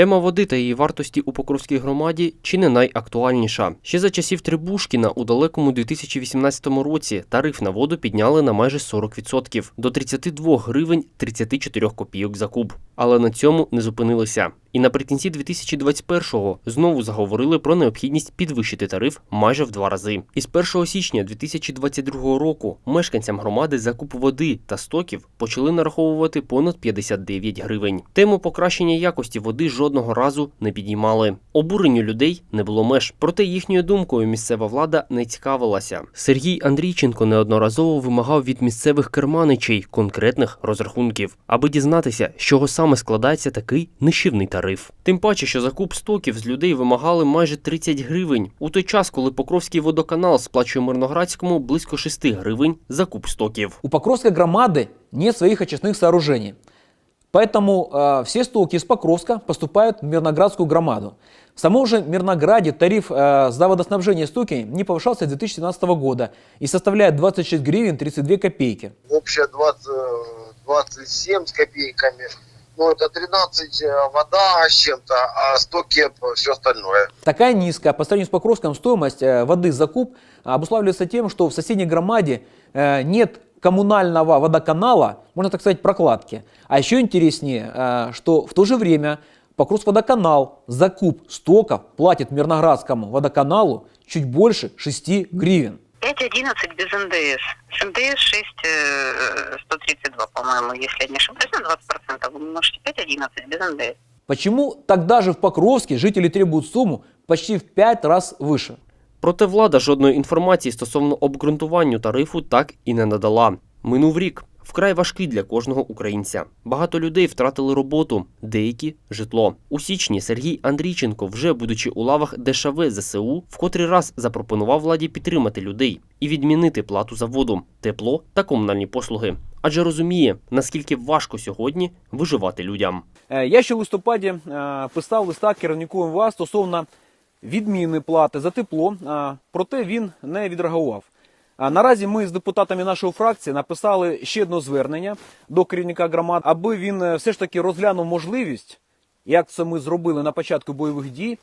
Тема води та її вартості у Покровській громаді чи не найактуальніша. Ще за часів Трибушкіна у далекому 2018 році тариф на воду підняли на майже 40% до 32 гривень 34 копійок за куб. Але на цьому не зупинилися. І наприкінці 2021-го знову заговорили про необхідність підвищити тариф майже в два рази. І з 1 січня 2022 року мешканцям громади за куб води та стоків почали нараховувати понад 59 гривень. Тему покращення якості води жодного разу не підіймали. Обуренню людей не було меж. Проте їхньою думкою місцева влада не цікавилася. Сергій Андрійченко неодноразово вимагав від місцевих керманичей конкретних розрахунків, аби дізнатися, з чого саме складається такий нищівний тариф Тим паче, що за куб стоків з людей вимагали майже 30 гривень, у той час, коли Покровський водоканал сплачує Мирноградському близько 6 гривень за куб стоків. У Покровской громады нет своих очистных сооружений. Поэтому э, все стоки из Покровска поступают в Мирноградскую громаду. В самом же Мирнограде тариф э, за водоснабжение стоки не повышался с 2017 года и составляет 26 гривен 32 копейки. общая 20, э, 27 с копейками. Ну, это 13 э, вода с чем-то, а 100 кеп все остальное. Такая низкая по сравнению с Покровском стоимость э, воды за куб обуславливается тем, что в соседней громаде э, нет коммунального водоканала, можно так сказать, прокладки. А еще интереснее, э, что в то же время Покровск водоканал за куб стоков платит Мирноградскому водоканалу чуть больше 6 гривен. 5.11 без НДС. С НДС 6, э, 132, по-моему, если я не ошибаюсь, на 20%. Вы умножите 5.11 без НДС. Почему тогда же в Покровске жители требуют сумму почти в 5 раз выше? Проте влада жодної інформації стосовно обґрунтуванню тарифу так і не надала. Минув рік. Вкрай важкий для кожного українця. Багато людей втратили роботу, деякі житло. У січні Сергій Андрійченко, вже будучи у лавах ДШВ ЗСУ, в котрий раз запропонував владі підтримати людей і відмінити плату за воду, тепло та комунальні послуги. Адже розуміє, наскільки важко сьогодні виживати людям. Е, Я ще в листопаді е, писав листа керівнику МВА стосовно відміни плати за тепло, е, проте він не відреагував. Наразі ми з депутатами нашої фракції написали ще одне звернення до керівника громад, аби він е, все ж таки розглянув можливість, як це ми зробили на початку бойових дій,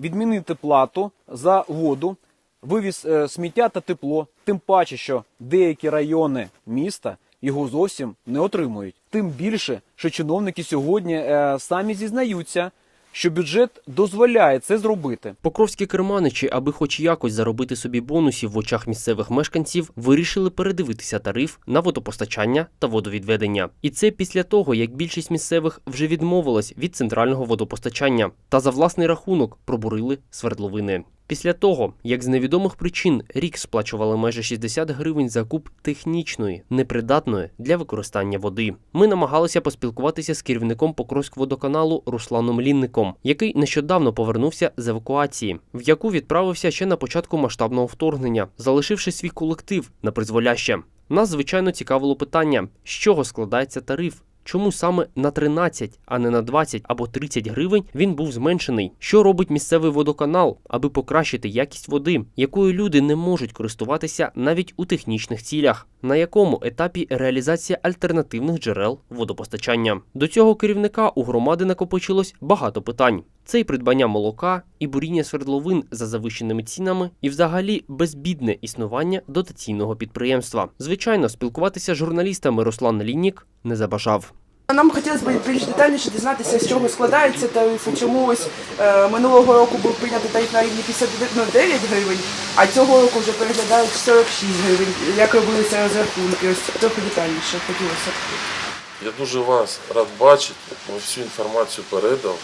відмінити плату за воду, вивіз е, сміття та тепло, тим паче, що деякі райони міста його зовсім не отримують. Тим більше, що чиновники сьогодні е, самі зізнаються, що бюджет дозволяє це зробити. Покровські керманичі, аби хоч якось заробити собі бонусів в очах місцевих мешканців, вирішили передивитися тариф на водопостачання та водовідведення. І це після того, як більшість місцевих вже відмовилась від центрального водопостачання та за власний рахунок пробурили свердловини. Після того, як з невідомих причин рік сплачували майже 60 гривень за куб технічної, непридатної для використання води, ми намагалися поспілкуватися з керівником Покровськводоканалу Русланом Лінником, який нещодавно повернувся з евакуації, в яку відправився ще на початку масштабного вторгнення, залишивши свій колектив на призволяще. Нас звичайно цікавило питання, з чого складається тариф. Чому саме на 13, а не на 20 або 30 гривень він був зменшений? Що робить місцевий водоканал, аби покращити якість води, якою люди не можуть користуватися навіть у технічних цілях? На якому етапі реалізація альтернативних джерел водопостачання? До цього керівника у громади накопичилось багато питань. Це і придбання молока, і буріння свердловин за завищеними цінами, і взагалі безбідне існування дотаційного підприємства. Звичайно, спілкуватися з журналістами Руслан Ліннік не забажав. Нам хотілося б більш детальніше дізнатися, з чого складається тариф, і чому ось е, минулого року був прийнятий тариф на рівні 59 гривень, а цього року вже переглядають 46 гривень. Як робилися розрахунки? Ось трохи детальніше хотілося. б. Я дуже вас рад бачити. Ми всю інформацію передав.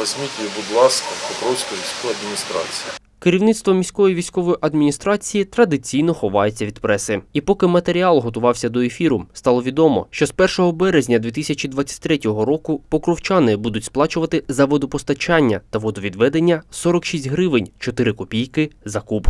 Візьміть її, будь ласка, Покровську військову адміністрації. Керівництво міської військової адміністрації традиційно ховається від преси. І поки матеріал готувався до ефіру, стало відомо, що з 1 березня 2023 року покровчани будуть сплачувати за водопостачання та водовідведення 46 гривень 4 копійки за куб.